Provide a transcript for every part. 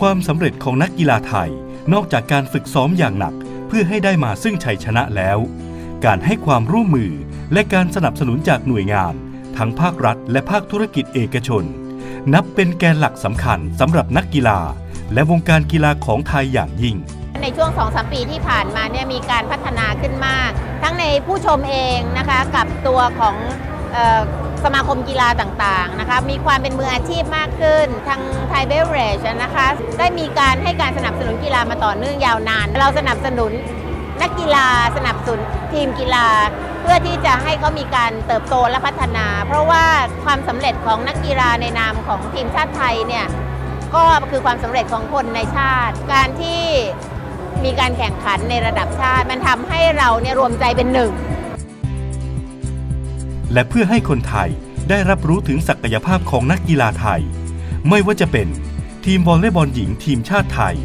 ความสำเร็จของนักกีฬาไทยนอกจากการฝึกซ้อมอย่างหนัก เพื่อให้ได้มาซึ่งชัยชนะแล้ว การให้ความร่วมมือและการสนับสนุนจากหน่วยงาน ทั้งภาครัฐ และภาคธุรกิจเอกชน นับเป็นแกนหลักสำคัญสำหรับนักกีฬา และวงการกีฬาของไทยอย่างยิ่ง ในช่วง2-3ปีที่ผ่านมาเนี่ยมีการพัฒนาขึ้นมาก ทั้งในผู้ชมเองนะคะกับตัวของ สมาคมกีฬาต่างๆนะคะมีความเป็นมืออาชีพมากขึ้น ทางไทยเบเรจนะคะได้มีการให้การสนับสนุนกีฬามาต่อเนื่องยาวนาน เราสนับสนุนนักกีฬาสนับสนุนทีมกีฬา เพื่อที่จะให้เขามีการเติบโตและพัฒนา เพราะว่าความสำเร็จของนักกีฬาในนามของทีมชาติไทยเนี่ยก็คือความสำเร็จของคนในชาติ การที่มีการแข่งขันในระดับชาติ มันทำให้เราเนี่ยรวมใจเป็นหนึ่ง และเพื่อให้คนไทยได้รับรู้ถึงศักยภาพของนักกีฬาไทย ไม่ว่าจะเป็นทีมวอลเลย์บอลหญิงทีมชาติไทย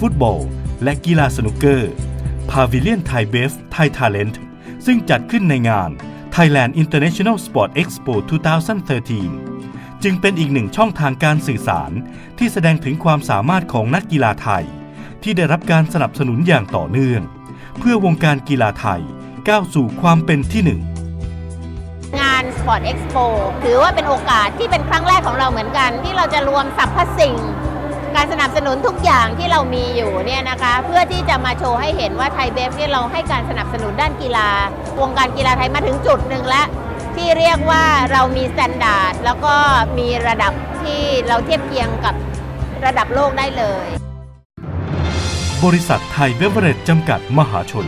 ฟุตบอล และกีฬาสนุกเกอร์ พาวิเลียนไทยเบฟไทยทาเลนต์ซึ่งจัดขึ้นในงาน Thailand International Sport Expo 2013 จึงเป็นอีกหนึ่งช่องทางการสื่อสาร ที่แสดงถึงความสามารถของนักกีฬาไทย ที่ได้รับการสนับสนุนอย่างต่อเนื่อง เพื่อวงการกีฬาไทยก้าวสู่ความเป็นที่หนึ่งงาน Sport Expo ถือว่าเป็นโอกาสที่เป็นครั้งแรกของเราเหมือนกัน ที่เราจะรวมสรรพสิ่ง การสนับสนุนทุกอย่างที่เรามีอยู่เนี่ยนะคะเพื่อที่จะมาโชว์ให้เห็นว่าไทยเบฟเนี่ยเราให้การสนับสนุนด้านกีฬาวงการกีฬาไทยมาถึงจุดหนึ่งแล้วที่เรียกว่าเรามีสแตนดาร์ดแล้วก็มีระดับที่เราเทียบเคียงกับระดับโลกได้เลย บริษัทไทยเบเวอเรจจำกัดมหาชน